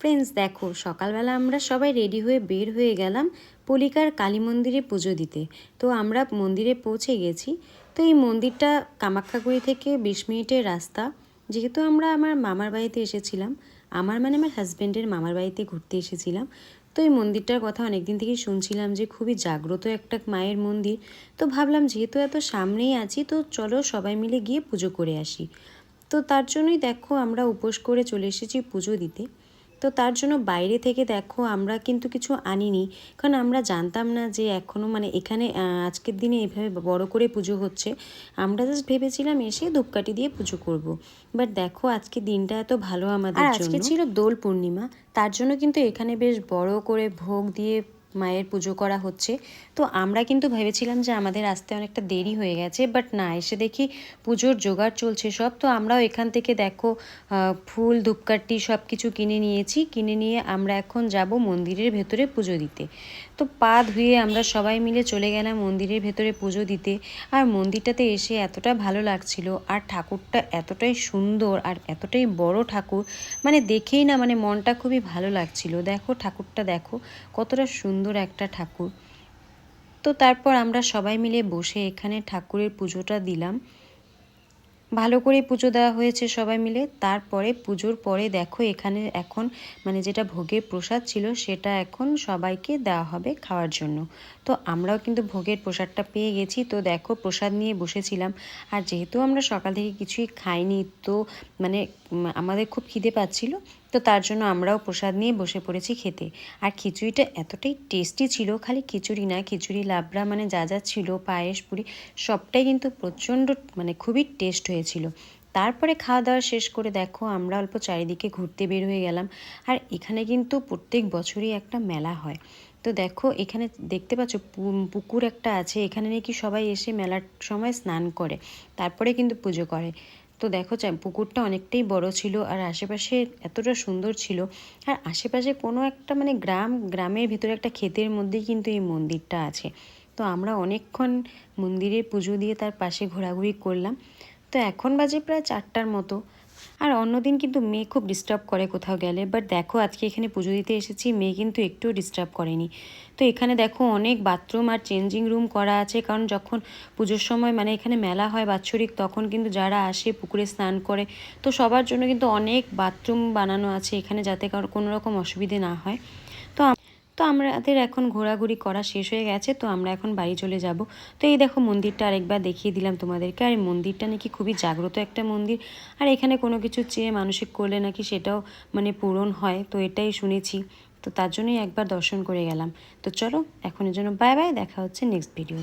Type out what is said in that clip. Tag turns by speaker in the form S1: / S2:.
S1: Friends দেখো, সকালবেলা আমরা সবাই রেডি হয়ে বের হয়ে গেলাম পলিকার কালী মন্দিরে পুজো দিতে। তো আমরা মন্দিরে পৌঁছে গেছি। তো এই মন্দিরটা কামাখ্যাগুড়ি থেকে বিশ মিনিটের রাস্তা। যেহেতু আমরা আমার মামার বাড়িতে এসেছিলাম, আমার মানে আমার হাজব্যান্ডের মামার বাড়িতে ঘুরতে এসেছিলাম। তো এই মন্দিরটার কথা অনেক দিন থেকেই শুনছিলাম যে খুবই জাগ্রত একটা মায়ের মন্দির। তো ভাবলাম, যেহেতু এত সামনেই আছি, তো চলো সবাই মিলে গিয়ে পুজো করে আসি। তো তার জন্যই দেখো, আমরা উপোস করে চলে এসেছি পুজো দিতে। তো তার জন্য বাইরে থেকে দেখো আমরা কিন্তু কিছু আনিনি। কারণ আমরা জানতাম না যে এখনও মানে এখানে আজকের দিনে এভাবে বড় করে পুজো হচ্ছে। আমরা জাস্ট ভেবেছিলাম এসে ধূপকাঠি দিয়ে পুজো করব। বাট দেখো আজকে দিনটা এত ভালো আমাদের
S2: আজকে
S1: ছিল দোল পূর্ণিমা তার জন্য কিন্তু এখানে বেশ বড় করে ভোগ দিয়ে মায়ের পুজো করা হচ্ছে। তো আমরা কিন্তু ভেবেছিলাম যে আমাদের আসতে অনেকটা দেরি হয়ে গেছে বাট না, এসে দেখি পুজোর জোগাড় চলছে সব। তো আমরাও এখান থেকে দেখো ফুল, ধূপকাঠি সব কিছু কিনে নিয়েছি। কিনে নিয়ে আমরা এখন যাব মন্দিরের ভেতরে পুজো দিতে। তো পা ধুয়ে আমরা সবাই মিলে চলে গেলাম মন্দিরের ভেতরে পুজো দিতে। আর মন্দিরটাতে এসে এতটা ভালো লাগছিল, আর ঠাকুরটা এতটাই সুন্দর আর এতটাই বড় ঠাকুর মানে দেখেই না মানে মনটা খুবই ভালো লাগছিল। দেখো ঠাকুরটা, দেখো কতটা সুন্দর একটা ঠাকুর। তো তারপর আমরা সবাই মিলে বসে এখানে ঠাকুরের পুজোটা দিলাম। ভালো করে পুজো দেওয়া হয়েছে সবাই মিলে। তারপরে পুজোর পরে দেখো এখানে এখন মানে যেটা ভোগের প্রসাদ ছিল সেটা এখন সবাইকে দেওয়া হবে খাওয়ার জন্য। তো আমরাও কিন্তু ভোগের প্রসাদটা পেয়ে গেছি। তো দেখো প্রসাদ নিয়ে বসেছিলাম। আর যেহেতু আমরা সকাল থেকে কিছুই খাইনি, তো মানে আমাদের খুব খিদে পাচ্ছিল তো তার জন্য আমরাও প্রসাদ নিয়ে বসে পড়েছি খেতে। আর খিচুড়িটা এতটাই টেস্টি ছিল, খালি খিচুড়ি না, খিচুড়ি, লাবড়া মানে যা যা ছিল, পায়েস, পুরি, সবটাই কিন্তু প্রচণ্ড মানে খুবই টেস্ট হয়েছিল। তারপরে খাওয়া দাওয়া শেষ করে দেখো, আমরা অল্প চারিদিকে ঘুরতে বের হয়ে গেলাম। আর এখানে কিন্তু প্রত্যেক বছরই একটা মেলা হয়। তো দেখো, এখানে দেখতে পাচ্ছ পুকুর একটা আছে। এখানে নাকি সবাই এসে মেলার সময় স্নান করে, তারপরে কিন্তু পুজো করে। তো দেখো পুকুরটা অনেকটাই বড় ছিল আর আশেপাশে এতটা সুন্দর ছিল। আর আশেপাশে কোনো একটা মানে গ্রাম, গ্রামের ভিতরে একটা ক্ষেতের মধ্যেই কিন্তু এই মন্দিরটা আছে। তো আমরা অনেকক্ষণ মন্দিরে পুজো দিয়ে তার পাশে ঘোরাঘুরি করলাম। তো এখন বাজে প্রায় চারটার মতো। আর অন্যদিন কিন্তু মেয়ে খুব ডিস্টার্ব করে কোথাও গেলে। বাট দেখো, আজকে এখানে পুজো দিতে এসেছি, মেয়ে কিন্তু একটুও ডিস্টার্ব করেনি। তো এখানে দেখো, অনেক বাথরুম আর চেঞ্জিং রুম করা আছে। কারণ যখন পুজোর সময় মানে এখানে মেলা হয় বাৎসরিক, তখন কিন্তু যারা আসে পুকুরে স্নান করে, তো সবার জন্য কিন্তু অনেক বাথরুম বানানো আছে এখানে যাতে কোনো রকম অসুবিধে না হয়। তো আমাদের এখন ঘোরাঘুরি করা শেষ হয়ে গেছে, তো আমরা এখন বাড়ি চলে যাব। তো এই দেখো মন্দিরটা আরেকবার দেখিয়ে দিলাম তোমাদেরকে। আর মন্দিরটা নাকি খুবই জাগ্রত একটা মন্দির। আর এখানে কোনো কিছু চেয়ে মানসিক করলে নাকি সেটাও মানে পূরণ হয়, তো এটাই শুনেছি। তো তার জন্যই একবার দর্শন করে গেলাম। তো চলো, এখনের জন্য বাই বাই দেখা হচ্ছে নেক্সট ভিডিও